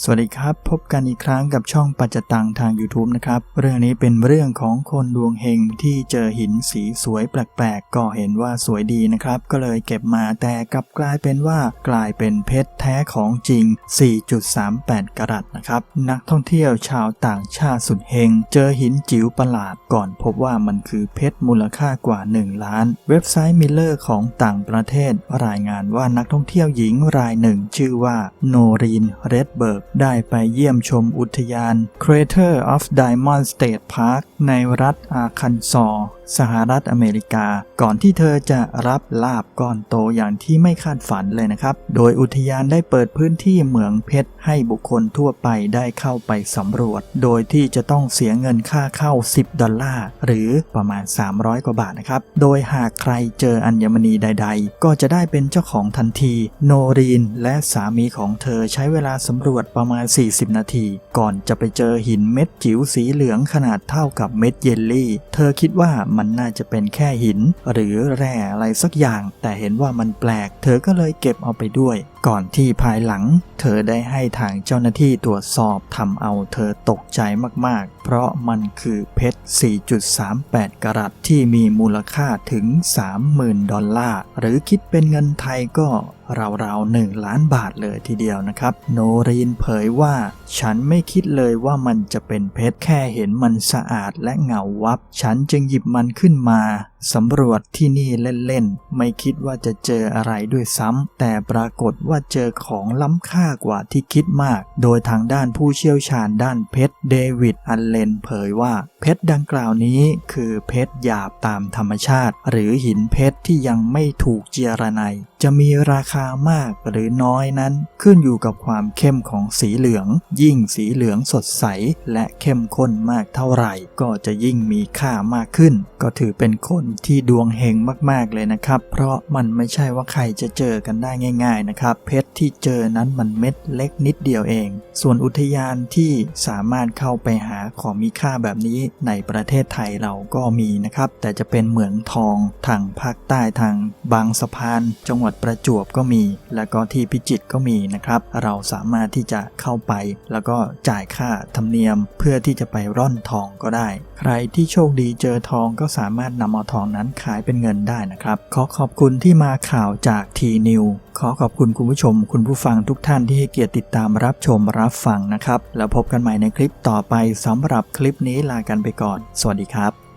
สวัสดีครับ พบกันอีกครั้งกับช่องปัจจตังทาง YouTube นะครับ เรื่องนี้เป็นเรื่องของคนดวงเฮงที่เจอหินสีสวยแปลกๆ ก็เห็นว่าสวยดีนะครับ ก็เลยเก็บมาแต่กลับกลายเป็นว่ากลายเป็นเพชรแท้ของจริง 4.38 กรัตนะครับ นักท่องเที่ยวชาวต่างชาติสุดเฮง เจอหินจิ๋วประหลาดก่อนพบว่ามันคือเพชรมูลค่ากว่า 1 ล้าน เว็บไซต์มิลเลอร์ของต่างประเทศ รายงานว่านักท่องเที่ยวหญิงรายหนึ่ง ชื่อว่าโนรีนเรดเบิร์กได้ไปเยี่ยมชมอุทยาน Crater of Diamond State Park ในรัฐอาคันซอสหรัฐอเมริกา ก่อนที่เธอจะรับลาบก้อนโตอย่างที่ไม่คาดฝันเลยนะครับ โดยอุทยานได้เปิดพื้นที่เหมืองเพชร ให้บุคคลทั่วไปได้เข้าไปสำรวจ โดยที่จะต้องเสียเงินค่าเข้า 10 ดอลลาร์หรือประมาณ 300 กว่าบาทนะครับ โดยหากใครเจออัญมณีใด ๆ ก็จะได้เป็นเจ้าของทันที โนรีนและสามีของเธอใช้เวลาสำรวจประมาณ 40 นาที ก่อนจะไปเจอหินเม็ดจิ๋วสีเหลืองขนาดเท่ากับเม็ดเยลลี่ เธอคิดว่ามันน่าจะเป็นแค่หิน หรือแร่อะไรสักอย่าง แต่เห็นว่ามันแปลก เธอก็เลยเก็บเอาไปด้วย ก่อนที่ภายหลัง เธอได้ให้ทางเจ้าหน้าที่ตรวจสอบทำเอาเธอตกใจมากๆ เพราะมันคือเพชร 4.38 กรัตที่มีมูลค่าถึง 30,000 ดอลลาร์ หรือคิดเป็นเงินไทยก็ราวๆ1ล้านบาทเลยทีเดียวนะครับ โนรีนเผยว่า ฉันไม่คิดเลยว่ามันจะเป็นเพชรแค่เห็นมันสะอาดและเงาวับ ฉันจึงหยิบมันขึ้นมาสำรวจที่นี่เล่นๆ ไม่คิดว่าจะเจออะไรด้วยซ้ำแต่ปรากฏวว่าเจอของล้ำค่ากว่าที่คิดมาก โดยทางด้านผู้เชี่ยวชาญด้านเพชรเดวิดอันเลนเผยว่าเพชรดังกล่าวนี้คือเพชรหยาบตามธรรมชาติ หรือหินเพชรที่ยังไม่ถูกเจียระไนจะมีราคามากหรือน้อยนั้น ขึ้นอยู่กับความเข้มของสีเหลือง ยิ่งสีเหลืองสดใส และเข้มข้นมากเท่าไหร่ ก็จะยิ่งมีค่ามากขึ้น ก็ถือเป็นคนที่ดวงเฮงมากๆเลยนะครับ เพราะมันไม่ใช่ว่าใครจะเจอกันได้ง่าย ๆนะครับเพชรที่เจอนั้นมันเม็ดเล็กนิดเดียวเอง ส่วนอุทยานที่สามารถเข้าไปหาของมีค่าแบบนี้ในประเทศไทยเราก็มีนะครับ แต่จะเป็นเหมืองทองทางภาคใต้ทางบางสะพาน จังหวัดประจวบก็มี แล้วก็ที่พิจิตรก็มีนะครับ เราสามารถที่จะเข้าไป แล้วก็จ่ายค่าธรรมเนียมเพื่อที่จะไปร่อนทองก็ได้ ใครที่โชคดีเจอทองก็สามารถนำเอาทองนั้นขายเป็นเงินได้นะครับ ขอขอบคุณที่มาข่าวจากทีนิว ขอขอบคุณคุณผู้ชม คุณผู้ฟังทุกท่านที่ให้เกียรติติดตามรับชมรับฟังนะครับ แล้วพบกันใหม่ในคลิปต่อไปสำหรับคลิปนี้ลากันไปก่อน สวัสดีครับ